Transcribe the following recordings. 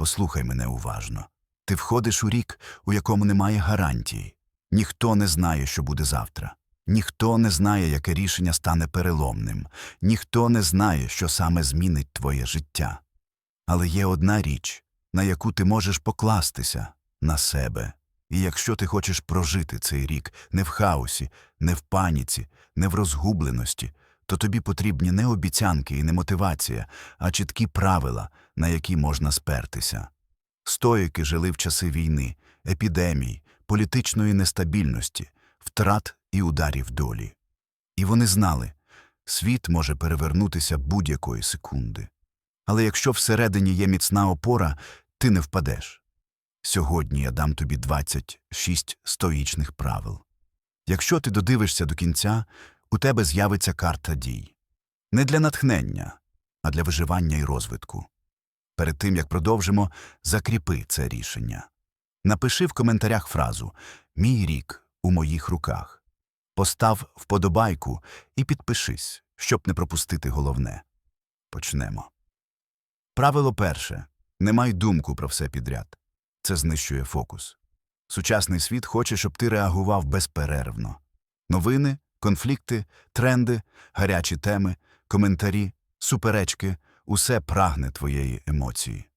Послухай мене уважно. Ти входиш у рік, у якому немає гарантії. Ніхто не знає, що буде завтра. Ніхто не знає, яке рішення стане переломним. Ніхто не знає, що саме змінить твоє життя. Але є одна річ, на яку ти можеш покластися на себе. І якщо ти хочеш прожити цей рік не в хаосі, не в паніці, не в розгубленості, то тобі потрібні не обіцянки і не мотивація, а чіткі правила, на які можна спертися. Стоїки жили в часи війни, епідемій, політичної нестабільності, втрат і ударів долі. І вони знали, світ може перевернутися будь-якої секунди. Але якщо всередині є міцна опора, ти не впадеш. Сьогодні я дам тобі 26 стоїчних правил. Якщо ти додивишся до кінця, у тебе з'явиться карта дій. Не для натхнення, а для виживання і розвитку. Перед тим, як продовжимо, закріпи це рішення. Напиши в коментарях фразу Мій рік у моїх руках. Постав вподобайку і підпишись, щоб не пропустити головне. Почнемо. Правило перше. Не май думку про все підряд. Це знищує фокус. Сучасний світ хоче, щоб ти реагував безперервно. Новини, конфлікти, тренди, гарячі теми, коментарі, суперечки усе прагне твоєї емоції.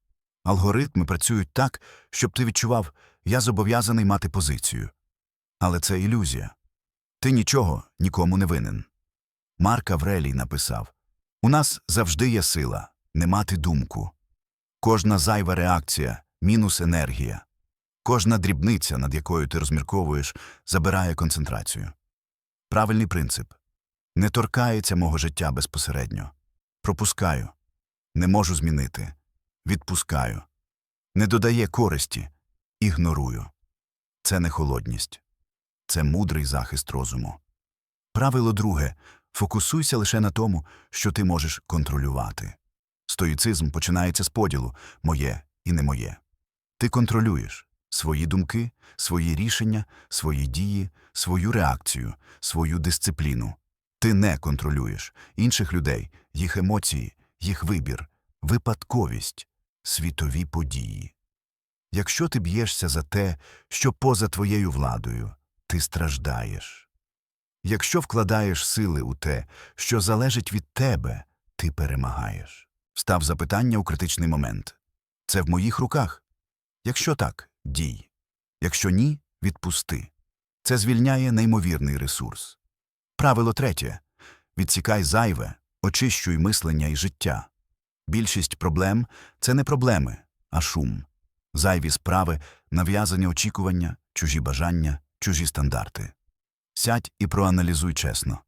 Алгоритми працюють так, щоб ти відчував, я зобов'язаний мати позицію. Але це ілюзія. Ти нічого нікому не винен. Марк Аврелій написав У нас завжди є сила не мати думку. Кожна зайва реакція мінус енергія. Кожна дрібниця, над якою ти розмірковуєш, забирає концентрацію. Правильний принцип не торкається мого життя безпосередньо. Пропускаю. Не можу змінити. Відпускаю. Не додає користі. Ігнорую. Це не холодність. Це мудрий захист розуму. Правило друге фокусуйся лише на тому, що ти можеш контролювати. Стоїцизм починається з поділу моє і не моє. Ти контролюєш свої думки, свої рішення, свої дії, свою реакцію, свою дисципліну. Ти не контролюєш інших людей, їх емоції, їх вибір, випадковість, світові події. Якщо ти б'єшся за те, що поза твоєю владою, ти страждаєш. Якщо вкладаєш сили у те, що залежить від тебе, ти перемагаєш. Став запитання у критичний момент. Це в моїх руках? Якщо так, дій. Якщо ні, відпусти. Це звільняє неймовірний ресурс. Правило третє відсікай зайве, очищуй мислення і життя. Більшість проблем це не проблеми, а шум. Зайві справи, нав'язані очікування, чужі бажання, чужі стандарти. Сядь і проаналізуй чесно.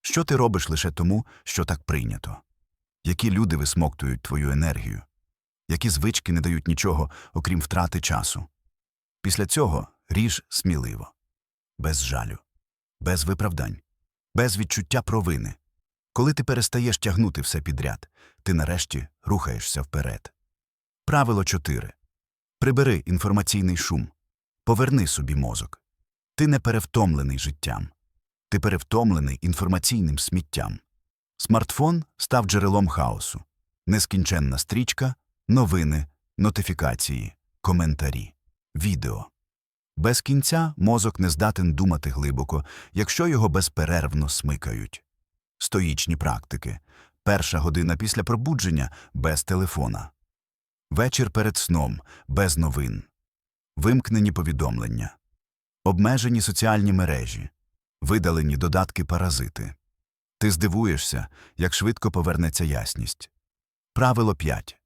Що ти робиш лише тому, що так прийнято? Які люди висмоктують твою енергію? Які звички не дають нічого, окрім втрати часу? Після цього ріж сміливо, без жалю, без виправдань, без відчуття провини. Коли ти перестаєш тягнути все підряд, ти нарешті рухаєшся вперед. Правило 4. Прибери інформаційний шум. Поверни собі мозок. Ти не перевтомлений життям. Ти перевтомлений інформаційним сміттям. Смартфон став джерелом хаосу. Нескінченна стрічка, новини, нотифікації, коментарі, відео. Без кінця мозок не здатен думати глибоко, якщо його безперервно смикають. Стоїчні практики. Перша година після пробудження без телефона. Вечір перед сном без новин. Вимкнені повідомлення. Обмежені соціальні мережі. Видалені додатки паразити. Ти здивуєшся, як швидко повернеться ясність. Правило 5.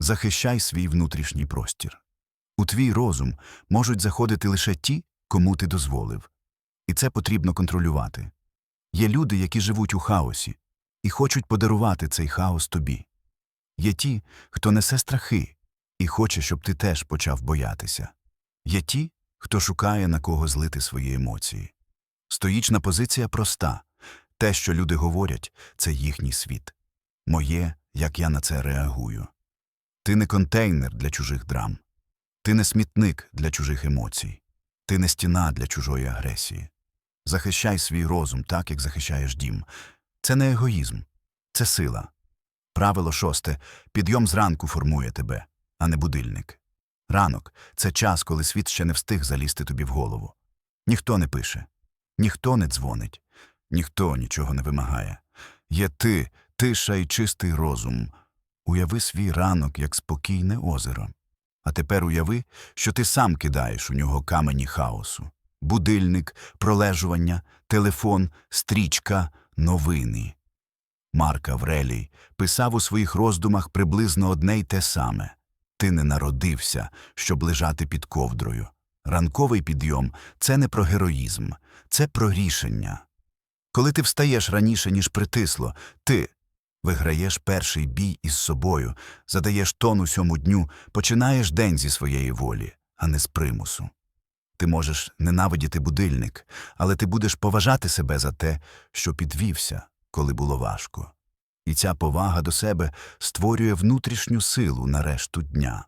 Захищай свій внутрішній простір. У твій розум можуть заходити лише ті, кому ти дозволив. І це потрібно контролювати. Є люди, які живуть у хаосі, і хочуть подарувати цей хаос тобі. Є ті, хто несе страхи і хоче, щоб ти теж почав боятися. Є ті, хто шукає на кого злити свої емоції. Стоїчна позиція проста те, що люди говорять, це їхній світ. Моє, як я на це реагую. Ти не контейнер для чужих драм. Ти не смітник для чужих емоцій. Ти не стіна для чужої агресії. Захищай свій розум так, як захищаєш дім. Це не егоїзм, це сила. Правило шосте підйом зранку формує тебе. а не будильник. Ранок це час, коли світ ще не встиг залізти тобі в голову. Ніхто не пише, ніхто не дзвонить, ніхто нічого не вимагає. Є ти, тиша і чистий розум. Уяви свій ранок, як спокійне озеро. А тепер уяви, що ти сам кидаєш у нього камені хаосу. Будильник, пролежування, телефон, стрічка, новини. Марк Аврелій писав у своїх роздумах приблизно одне й те саме. Ти не народився, щоб лежати під ковдрою. Ранковий підйом це не про героїзм, це про рішення. Коли ти встаєш раніше, ніж притисло, ти виграєш перший бій із собою, задаєш тон усьому дню, починаєш день зі своєї волі, а не з примусу. Ти можеш ненавидіти будильник, але ти будеш поважати себе за те, що підвівся, коли було важко. І ця повага до себе створює внутрішню силу на решту дня.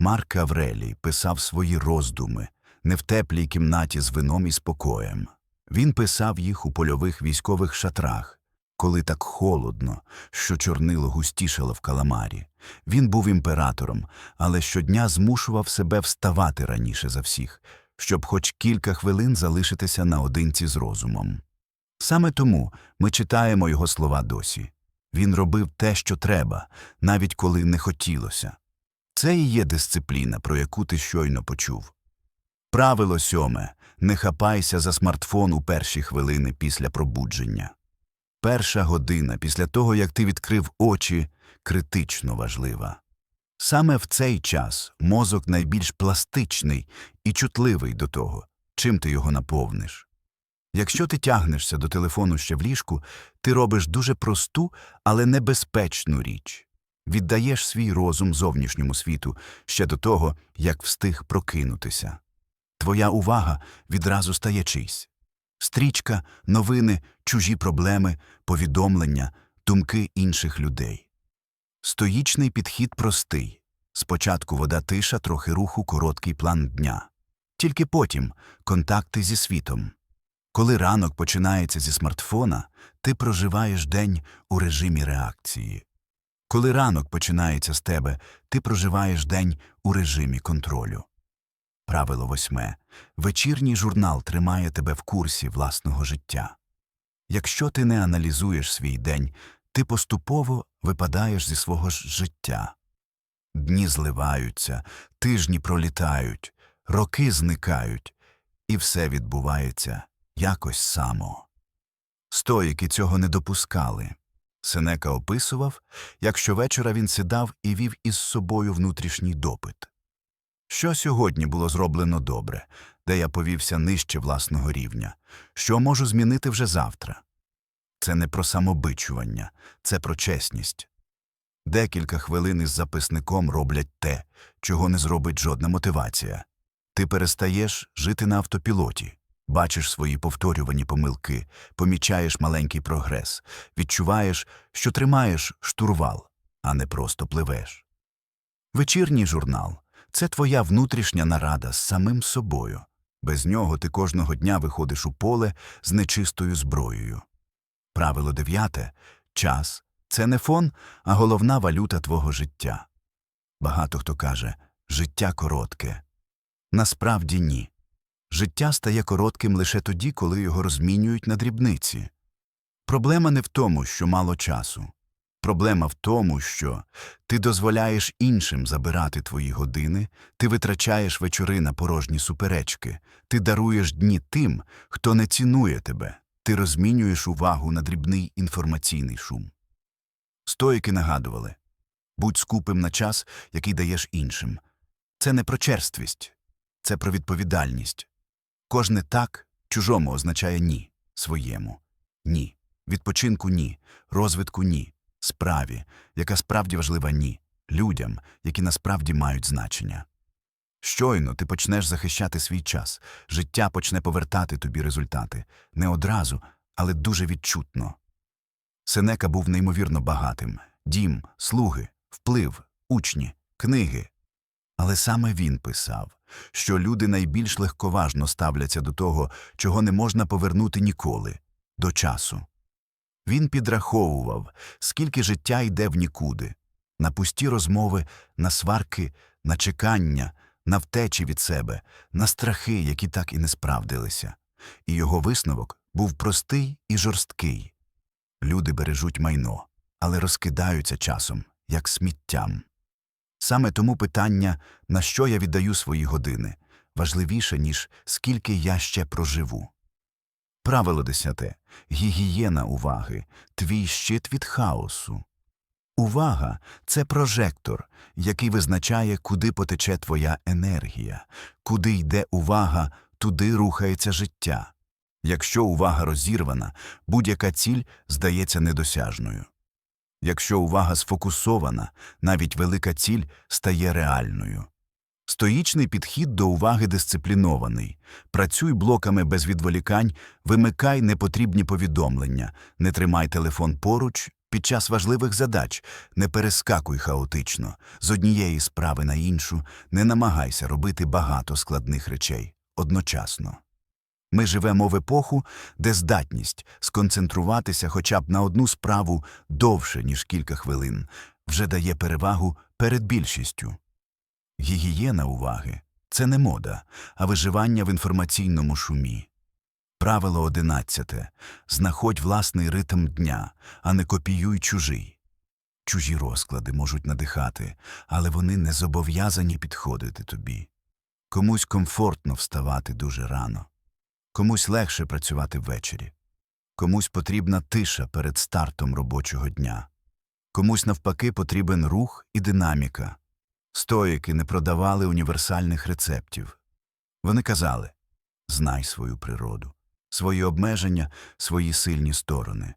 Марк Аврелій писав свої роздуми не в теплій кімнаті з вином і спокоєм. Він писав їх у польових військових шатрах, коли так холодно, що чорнило густішало в каламарі. Він був імператором, але щодня змушував себе вставати раніше за всіх, щоб хоч кілька хвилин залишитися наодинці з розумом. Саме тому ми читаємо його слова досі. Він робив те, що треба, навіть коли не хотілося. Це і є дисципліна, про яку ти щойно почув. Правило сьоме не хапайся за смартфон у перші хвилини після пробудження. Перша година після того, як ти відкрив очі, критично важлива. Саме в цей час мозок найбільш пластичний і чутливий до того, чим ти його наповниш. Якщо ти тягнешся до телефону ще в ліжку, ти робиш дуже просту, але небезпечну річ. Віддаєш свій розум зовнішньому світу ще до того, як встиг прокинутися. Твоя увага відразу стає чийсь. Стрічка, новини, чужі проблеми, повідомлення, думки інших людей. Стоїчний підхід простий. Спочатку вода тиша, трохи руху, короткий план дня. Тільки потім контакти зі світом. Коли ранок починається зі смартфона, ти проживаєш день у режимі реакції. Коли ранок починається з тебе, ти проживаєш день у режимі контролю. Правило восьме. Вечірній журнал тримає тебе в курсі власного життя. Якщо ти не аналізуєш свій день, ти поступово випадаєш зі свого ж життя. Дні зливаються, тижні пролітають, роки зникають, і все відбувається якось само. Стоїки цього не допускали. Сенека описував, як щовечора він сідав і вів із собою внутрішній допит. Що сьогодні було зроблено добре, де я повівся нижче власного рівня, що можу змінити вже завтра? Це не про самобичування, це про чесність. Декілька хвилин із записником роблять те, чого не зробить жодна мотивація. Ти перестаєш жити на автопілоті, бачиш свої повторювані помилки, помічаєш маленький прогрес, відчуваєш, що тримаєш штурвал, а не просто пливеш. Вечірній журнал це твоя внутрішня нарада з самим собою. Без нього ти кожного дня виходиш у поле з нечистою зброєю. Правило дев'яте час це не фон, а головна валюта твого життя. Багато хто каже життя коротке. Насправді ні. Життя стає коротким лише тоді, коли його розмінюють на дрібниці. Проблема не в тому, що мало часу. Проблема в тому, що ти дозволяєш іншим забирати твої години, ти витрачаєш вечори на порожні суперечки, ти даруєш дні тим, хто не цінує тебе, ти розмінюєш увагу на дрібний інформаційний шум. Стоїки нагадували будь скупим на час, який даєш іншим. Це не про черствість, це про відповідальність. Кожне так чужому означає ні, своєму, ні, відпочинку ні, розвитку ні, справі, яка справді важлива ні, людям, які насправді мають значення. Щойно ти почнеш захищати свій час, життя почне повертати тобі результати не одразу, але дуже відчутно. Сенека був неймовірно багатим дім, слуги, вплив, учні, книги. Але саме він писав, що люди найбільш легковажно ставляться до того, чого не можна повернути ніколи до часу. Він підраховував, скільки життя йде в нікуди. на пусті розмови, на сварки, на чекання, на втечі від себе, на страхи, які так і не справдилися. І його висновок був простий і жорсткий. Люди бережуть майно, але розкидаються часом, як сміттям. Саме тому питання, на що я віддаю свої години, важливіше, ніж скільки я ще проживу. Правило десяте. Гігієна уваги, твій щит від хаосу. Увага це прожектор, який визначає, куди потече твоя енергія. Куди йде увага, туди рухається життя. Якщо увага розірвана, будь-яка ціль здається недосяжною. Якщо увага сфокусована, навіть велика ціль стає реальною. Стоїчний підхід до уваги дисциплінований. Працюй блоками без відволікань, вимикай непотрібні повідомлення, не тримай телефон поруч під час важливих задач, не перескакуй хаотично з однієї справи на іншу, не намагайся робити багато складних речей одночасно. Ми живемо в епоху, де здатність сконцентруватися хоча б на одну справу довше, ніж кілька хвилин, вже дає перевагу перед більшістю. Гігієна уваги це не мода, а виживання в інформаційному шумі. Правило одинадцяте знаходь власний ритм дня, а не копіюй чужий. Чужі розклади можуть надихати, але вони не зобов'язані підходити тобі. Комусь комфортно вставати дуже рано, комусь легше працювати ввечері, комусь потрібна тиша перед стартом робочого дня, комусь навпаки потрібен рух і динаміка. Стоїки не продавали універсальних рецептів. Вони казали знай свою природу, свої обмеження, свої сильні сторони.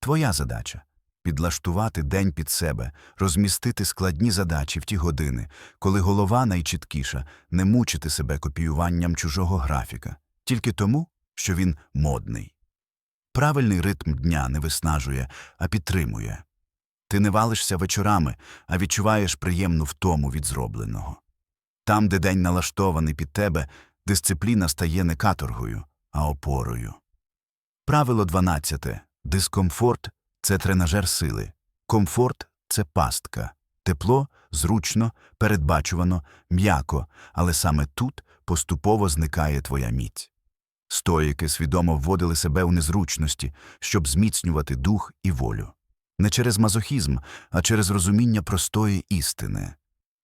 Твоя задача підлаштувати день під себе, розмістити складні задачі в ті години, коли голова найчіткіша, не мучити себе копіюванням чужого графіка, тільки тому, що він модний. Правильний ритм дня не виснажує, а підтримує. Ти не валишся вечорами, а відчуваєш приємну втому від зробленого. Там, де день налаштований під тебе, дисципліна стає не каторгою, а опорою. Правило 12. Дискомфорт це тренажер сили. Комфорт це пастка. Тепло, зручно, передбачувано, м'яко, але саме тут поступово зникає твоя міць. Стоїки свідомо вводили себе у незручності, щоб зміцнювати дух і волю не через мазохізм, а через розуміння простої істини.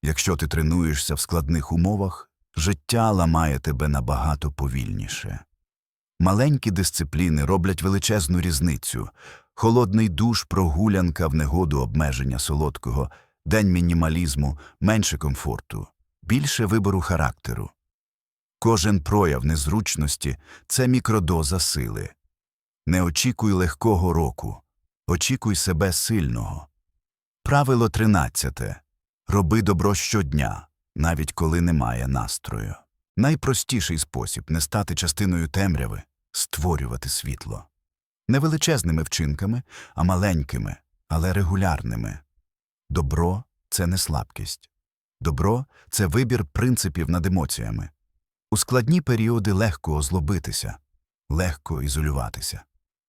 Якщо ти тренуєшся в складних умовах, життя ламає тебе набагато повільніше. Маленькі дисципліни роблять величезну різницю холодний душ, прогулянка в негоду обмеження солодкого, день мінімалізму, менше комфорту, більше вибору характеру. Кожен прояв незручності це мікродоза сили. Не очікуй легкого року. Очікуй себе сильного. Правило 13. Роби добро щодня, навіть коли немає настрою. Найпростіший спосіб не стати частиною темряви створювати світло. Не величезними вчинками, а маленькими, але регулярними. Добро це не слабкість. Добро це вибір принципів над емоціями. У складні періоди легко озлобитися, легко ізолюватися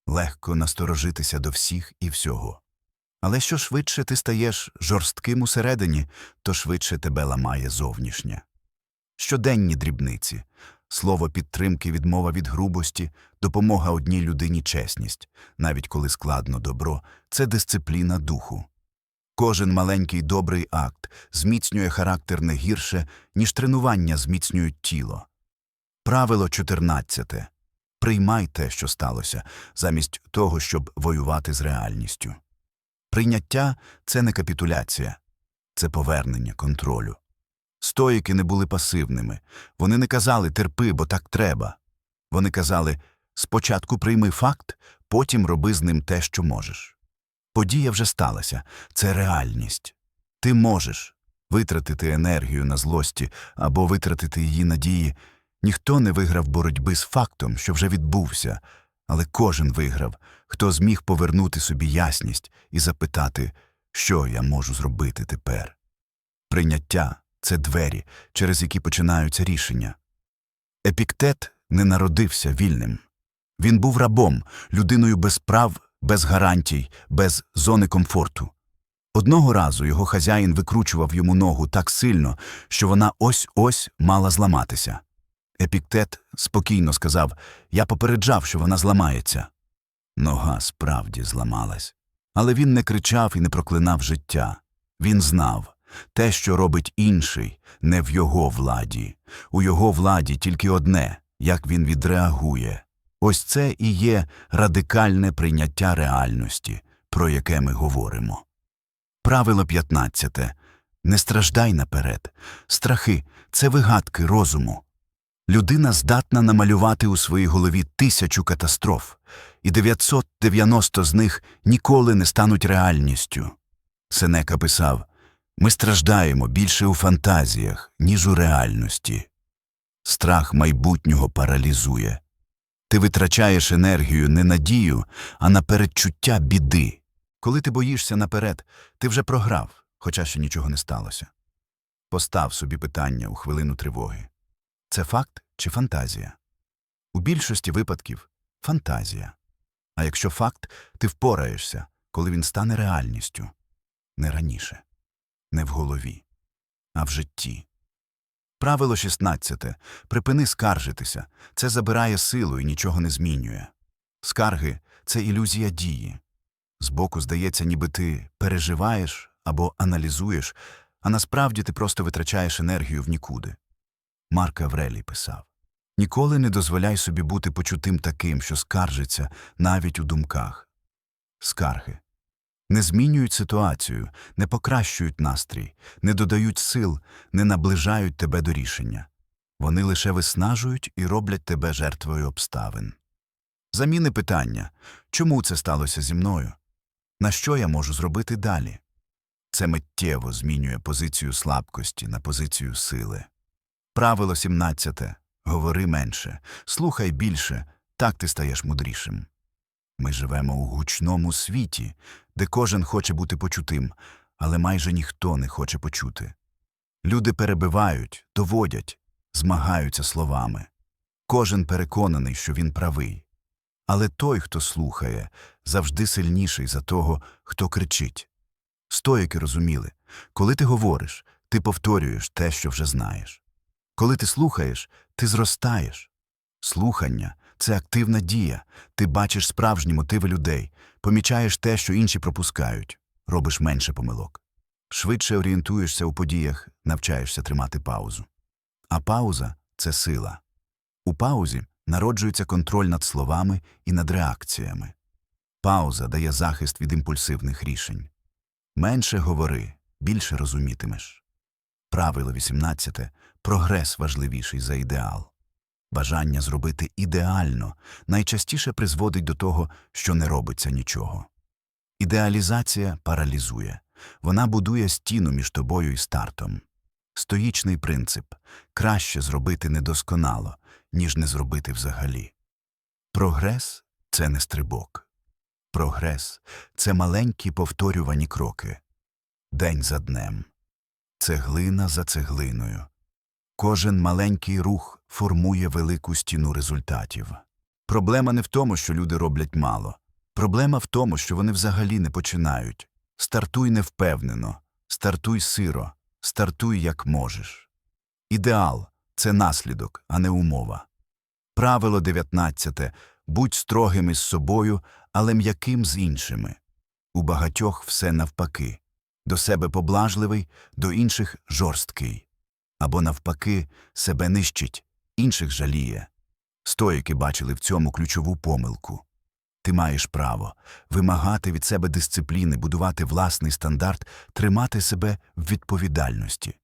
легко насторожитися до всіх і всього. Але що швидше ти стаєш жорстким усередині, то швидше тебе ламає зовнішнє. Щоденні дрібниці, слово підтримки, відмова від грубості, допомога одній людині чесність, навіть коли складно добро, це дисципліна духу. Кожен маленький добрий акт зміцнює характер не гірше, ніж тренування зміцнюють тіло. Правило 14. Приймай те, що сталося, замість того, щоб воювати з реальністю. Прийняття це не капітуляція, це повернення контролю. Стоїки не були пасивними. Вони не казали терпи, бо так треба. Вони казали спочатку прийми факт, потім роби з ним те, що можеш. Подія вже сталася це реальність. Ти можеш витратити енергію на злості або витратити її надії. Ніхто не виграв боротьби з фактом, що вже відбувся, але кожен виграв, хто зміг повернути собі ясність і запитати, що я можу зробити тепер. Прийняття це двері, через які починаються рішення. Епіктет не народився вільним. Він був рабом, людиною без прав, без гарантій, без зони комфорту. Одного разу його хазяїн викручував йому ногу так сильно, що вона ось-ось мала зламатися. Епіктет спокійно сказав Я попереджав, що вона зламається. Нога справді зламалась. Але він не кричав і не проклинав життя. Він знав те, що робить інший, не в його владі. У його владі тільки одне як він відреагує. Ось це і є радикальне прийняття реальності, про яке ми говоримо. Правило 15. Не страждай наперед. Страхи це вигадки розуму. Людина здатна намалювати у своїй голові тисячу катастроф, і 990 з них ніколи не стануть реальністю. Сенека писав Ми страждаємо більше у фантазіях, ніж у реальності. Страх майбутнього паралізує. Ти витрачаєш енергію не на дію, а на передчуття біди. Коли ти боїшся наперед, ти вже програв, хоча ще нічого не сталося. Постав собі питання у хвилину тривоги. Це факт чи фантазія? У більшості випадків фантазія. А якщо факт, ти впораєшся, коли він стане реальністю. Не раніше, не в голові, а в житті. Правило 16. Припини скаржитися. Це забирає силу і нічого не змінює. Скарги це ілюзія дії. Збоку здається, ніби ти переживаєш або аналізуєш, а насправді ти просто витрачаєш енергію в нікуди. Марк Аврелій писав Ніколи не дозволяй собі бути почутим таким, що скаржиться навіть у думках. Скарги не змінюють ситуацію, не покращують настрій, не додають сил, не наближають тебе до рішення. Вони лише виснажують і роблять тебе жертвою обставин. Заміни питання чому це сталося зі мною? На що я можу зробити далі? Це миттєво змінює позицію слабкості на позицію сили. Правило 17. Говори менше, слухай більше, так ти стаєш мудрішим. Ми живемо у гучному світі, де кожен хоче бути почутим, але майже ніхто не хоче почути. Люди перебивають, доводять, змагаються словами. Кожен переконаний, що він правий. Але той, хто слухає, завжди сильніший за того, хто кричить. Стоїки розуміли, коли ти говориш, ти повторюєш те, що вже знаєш. Коли ти слухаєш, ти зростаєш. Слухання це активна дія. Ти бачиш справжні мотиви людей, помічаєш те, що інші пропускають, робиш менше помилок. Швидше орієнтуєшся у подіях, навчаєшся тримати паузу. А пауза це сила. У паузі народжується контроль над словами і над реакціями. Пауза дає захист від імпульсивних рішень. Менше говори, більше розумітимеш. Правило 18. Прогрес важливіший за ідеал. Бажання зробити ідеально найчастіше призводить до того, що не робиться нічого. Ідеалізація паралізує. Вона будує стіну між тобою і стартом. Стоїчний принцип краще зробити недосконало, ніж не зробити взагалі. Прогрес це не стрибок. Прогрес це маленькі повторювані кроки. День за днем. Цеглина за цеглиною. Кожен маленький рух формує велику стіну результатів. Проблема не в тому, що люди роблять мало. Проблема в тому, що вони взагалі не починають. Стартуй невпевнено, стартуй сиро, стартуй як можеш. Ідеал це наслідок, а не умова. Правило 19. Будь строгим із собою, але м'яким з іншими. У багатьох все навпаки. До себе поблажливий, до інших жорсткий. Або навпаки, себе нищить, інших жаліє. Стоїки бачили в цьому ключову помилку. Ти маєш право вимагати від себе дисципліни, будувати власний стандарт, тримати себе в відповідальності.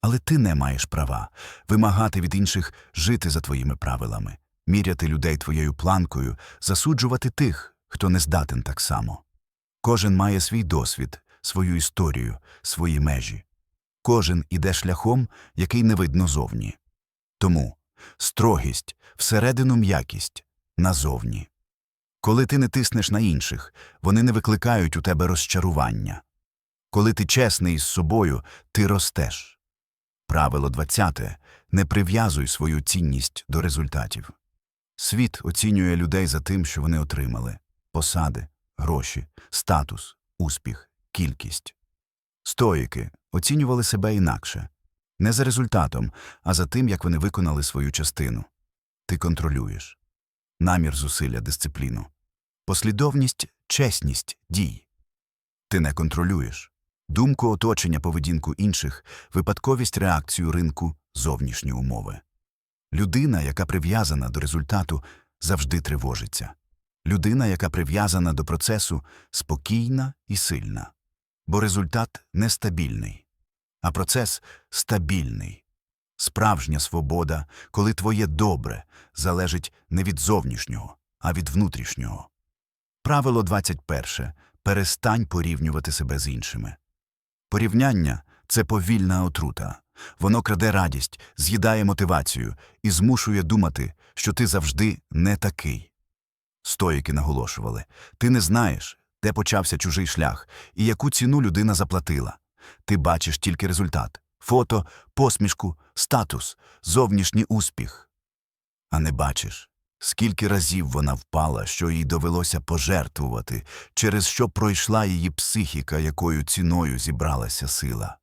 Але ти не маєш права вимагати від інших жити за твоїми правилами, міряти людей твоєю планкою, засуджувати тих, хто не здатен так само. Кожен має свій досвід, свою історію, свої межі. Кожен іде шляхом, який не видно зовні. Тому строгість всередину м'якість назовні. Коли ти не тиснеш на інших, вони не викликають у тебе розчарування. Коли ти чесний із собою, ти ростеш. Правило 20. Не прив'язуй свою цінність до результатів. Світ оцінює людей за тим, що вони отримали посади, гроші, статус, успіх, кількість. Стоїки оцінювали себе інакше. Не за результатом, а за тим, як вони виконали свою частину. Ти контролюєш. Намір зусилля, дисципліну. Послідовність, чесність, дій. Ти не контролюєш. Думку оточення поведінку інших, випадковість реакцію ринку, зовнішні умови. Людина, яка прив'язана до результату, завжди тривожиться. Людина, яка прив'язана до процесу, спокійна і сильна. Бо результат нестабільний, а процес стабільний. Справжня свобода, коли твоє добре залежить не від зовнішнього, а від внутрішнього. Правило 21. Перестань порівнювати себе з іншими. Порівняння це повільна отрута. Воно краде радість, з'їдає мотивацію і змушує думати, що ти завжди не такий. Стоїки наголошували ти не знаєш, де почався чужий шлях і яку ціну людина заплатила. Ти бачиш тільки результат фото, посмішку, статус, зовнішній успіх. А не бачиш, скільки разів вона впала, що їй довелося пожертвувати, через що пройшла її психіка, якою ціною зібралася сила.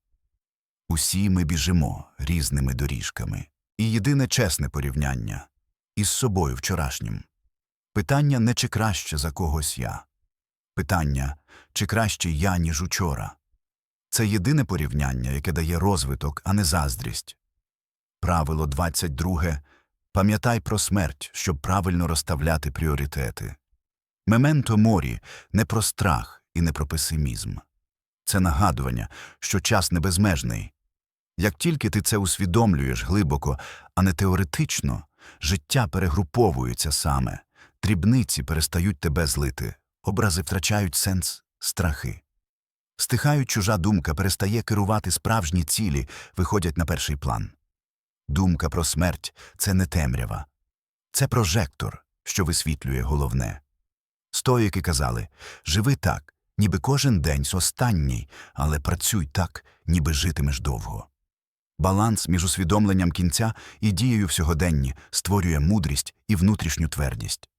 Усі ми біжимо різними доріжками, і єдине чесне порівняння із собою вчорашнім. Питання не чи краще за когось я. Питання, чи краще я, ніж учора. Це єдине порівняння, яке дає розвиток, а не заздрість. Правило 22. Пам'ятай про смерть, щоб правильно розставляти пріоритети. Мементо морі не про страх і не про песимізм. Це нагадування, що час не безмежний. Як тільки ти це усвідомлюєш глибоко, а не теоретично, життя перегруповується саме, дрібниці перестають тебе злити, образи втрачають сенс, страхи. Стихають чужа думка перестає керувати справжні цілі, виходять на перший план. Думка про смерть це не темрява, це прожектор, що висвітлює головне. Стоїки казали живи так, ніби кожен день останній, але працюй так, ніби житимеш довго. Баланс між усвідомленням кінця і дією в сьогоденні створює мудрість і внутрішню твердість.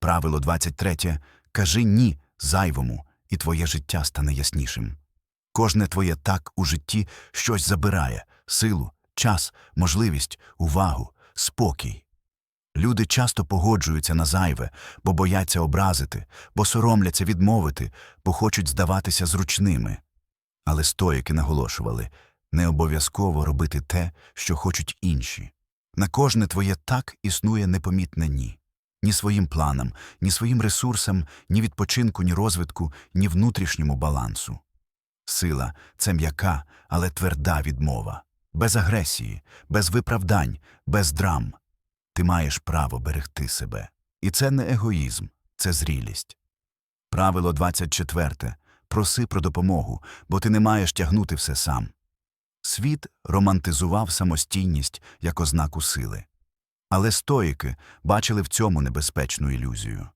Правило 23. Кажи ні зайвому, і твоє життя стане яснішим. Кожне твоє так у житті щось забирає силу, час, можливість, увагу, спокій. Люди часто погоджуються на зайве, бо бояться образити, бо соромляться відмовити, бо хочуть здаватися зручними. Але стоїки наголошували не обов'язково робити те, що хочуть інші. На кожне твоє так існує непомітне ні. Ні своїм планам, ні своїм ресурсам, ні відпочинку, ні розвитку, ні внутрішньому балансу. Сила це м'яка, але тверда відмова. Без агресії, без виправдань, без драм. Ти маєш право берегти себе. І це не егоїзм, це зрілість. Правило 24. Проси про допомогу, бо ти не маєш тягнути все сам. Світ романтизував самостійність як ознаку сили. Але стоїки бачили в цьому небезпечну ілюзію.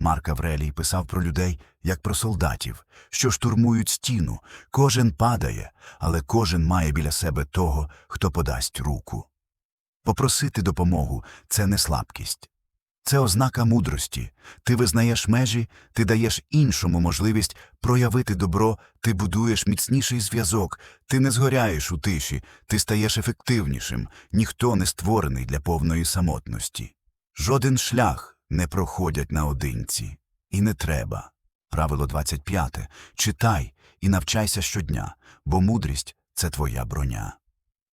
Марк Аврелій писав про людей, як про солдатів, що штурмують стіну, кожен падає, але кожен має біля себе того, хто подасть руку. Попросити допомогу це не слабкість. Це ознака мудрості. Ти визнаєш межі, ти даєш іншому можливість проявити добро, ти будуєш міцніший зв'язок, ти не згоряєш у тиші, ти стаєш ефективнішим, ніхто не створений для повної самотності. Жоден шлях не проходять наодинці. І не треба. Правило 25. Читай і навчайся щодня, бо мудрість це твоя броня.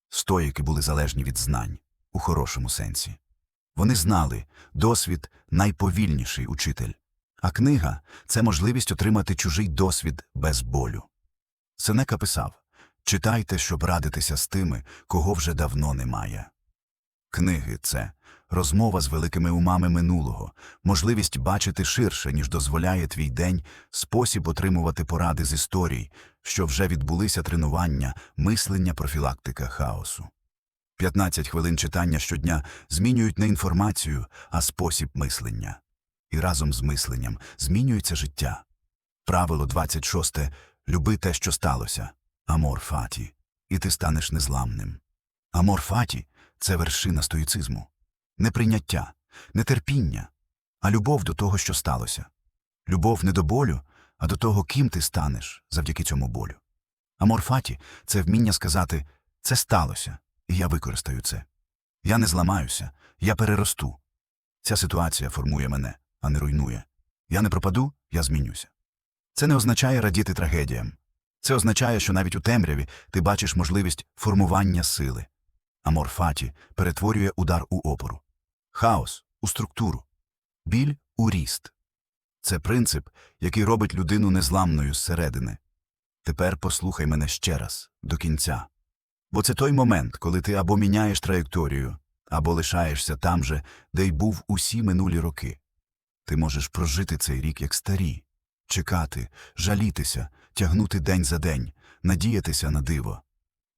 Стоїки були залежні від знань у хорошому сенсі. Вони знали, досвід найповільніший учитель, а книга це можливість отримати чужий досвід без болю. Сенека писав читайте, щоб радитися з тими, кого вже давно немає. Книги це розмова з великими умами минулого, можливість бачити ширше, ніж дозволяє твій день, спосіб отримувати поради з історій, що вже відбулися тренування, мислення, профілактика хаосу. 15 хвилин читання щодня змінюють не інформацію, а спосіб мислення. І разом з мисленням змінюється життя. Правило 26. Люби те, що сталося. Амор фаті. І ти станеш незламним. Амор фаті це вершина стоїцизму. Не прийняття, не а любов до того, що сталося. Любов не до болю, а до того, ким ти станеш завдяки цьому болю. Аморфаті це вміння сказати це сталося, я використаю це. Я не зламаюся, я переросту. Ця ситуація формує мене, а не руйнує. Я не пропаду, я змінюся. Це не означає радіти трагедіям. Це означає, що навіть у темряві ти бачиш можливість формування сили. Аморфаті перетворює удар у опору, хаос у структуру, біль у ріст. Це принцип, який робить людину незламною зсередини. Тепер послухай мене ще раз, до кінця. Бо це той момент, коли ти або міняєш траєкторію, або лишаєшся там же, де й був усі минулі роки. Ти можеш прожити цей рік як старі, чекати, жалітися, тягнути день за день, надіятися на диво.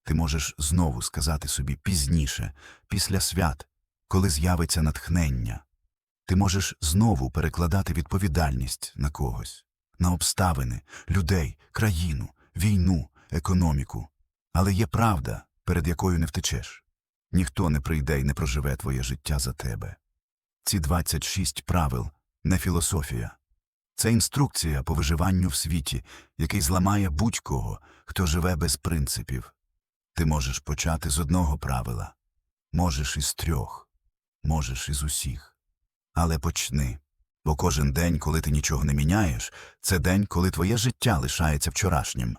Ти можеш знову сказати собі пізніше, після свят, коли з'явиться натхнення. Ти можеш знову перекладати відповідальність на когось, на обставини, людей, країну, війну, економіку. Але є правда, перед якою не втечеш. Ніхто не прийде і не проживе твоє життя за тебе. Ці 26 правил не філософія. Це інструкція по виживанню в світі, який зламає будь-кого, хто живе без принципів. Ти можеш почати з одного правила, можеш із трьох, можеш із усіх. Але почни. Бо кожен день, коли ти нічого не міняєш, це день, коли твоє життя лишається вчорашнім.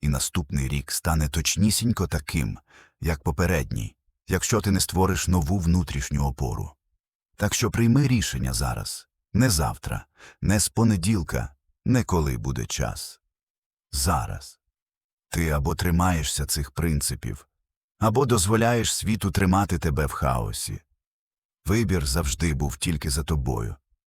І наступний рік стане точнісінько таким, як попередній, якщо ти не створиш нову внутрішню опору. Так що прийми рішення зараз, не завтра, не з понеділка, не коли буде час. Зараз. Ти або тримаєшся цих принципів, або дозволяєш світу тримати тебе в хаосі. Вибір завжди був тільки за тобою.